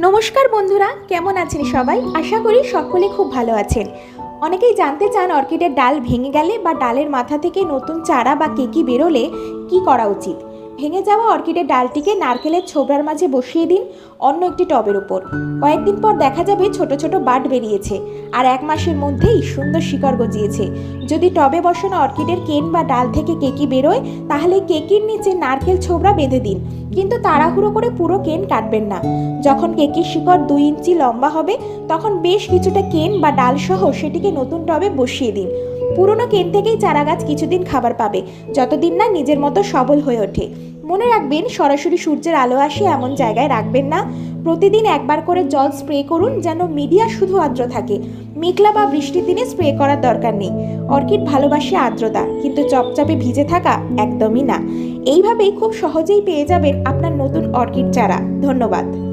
নমস্কার বন্ধুরা, কেমন আছেন সবাই? আশা করি সকলে খুব ভালো আছেন। অনেকেই জানতে চান অর্কিডের ডাল ভেঙে গেলে বা ডালের মাথা থেকে নতুন চারা বা কেকি বেরোলে কি করা উচিত? ভেঙে যাওয়া অর্কিডের ডালটিকে নারকেলের ছোবড়ার মাঝে বসিয়ে দিন অন্য একটি টবের উপর। কয়েকদিন পর দেখা যাবে ছোট ছোট বাট বেরিয়েছে আর এক মাসের মধ্যেই সুন্দর শিকড় গজিয়েছে। যদি টবে বসানো অর্কিডের কেন বা ডাল থেকে কেকি বেরোয়, তাহলে কেকির নিচে নারকেল ছোবড়া বেঁধে দিন। কিন্তু তাড়াহুড়ো করে পুরো কেন কাটবেন না। যখন কেকের শিকড় দুই ইঞ্চি লম্বা হবে, তখন বেশ কিছুটা কেন বা ডাল সহ সেটিকে নতুন টবে বসিয়ে দিন। পুরনো কেন থেকেই চারা গাছ কিছুদিন খাবার পাবে, যতদিন না নিজের মতো সবল হয়ে ওঠে। মনে রাখবেন, সরাসরি সূর্যের আলো আসে এমন জায়গায় রাখবেন না। প্রতিদিন একবার করে জল স্প্রে করুন যেন মিডিয়া শুধু আর্দ্র থাকে। মেঘলা বা বৃষ্টির দিনে স্প্রে করার দরকার নেই। অর্কিড ভালোবাসে আর্দ্রতা, কিন্তু চপচপে ভিজে থাকা একদমই না। এইভাবেই খুব সহজেই পেয়ে যাবেন আপনার নতুন অর্কিড চারা। ধন্যবাদ।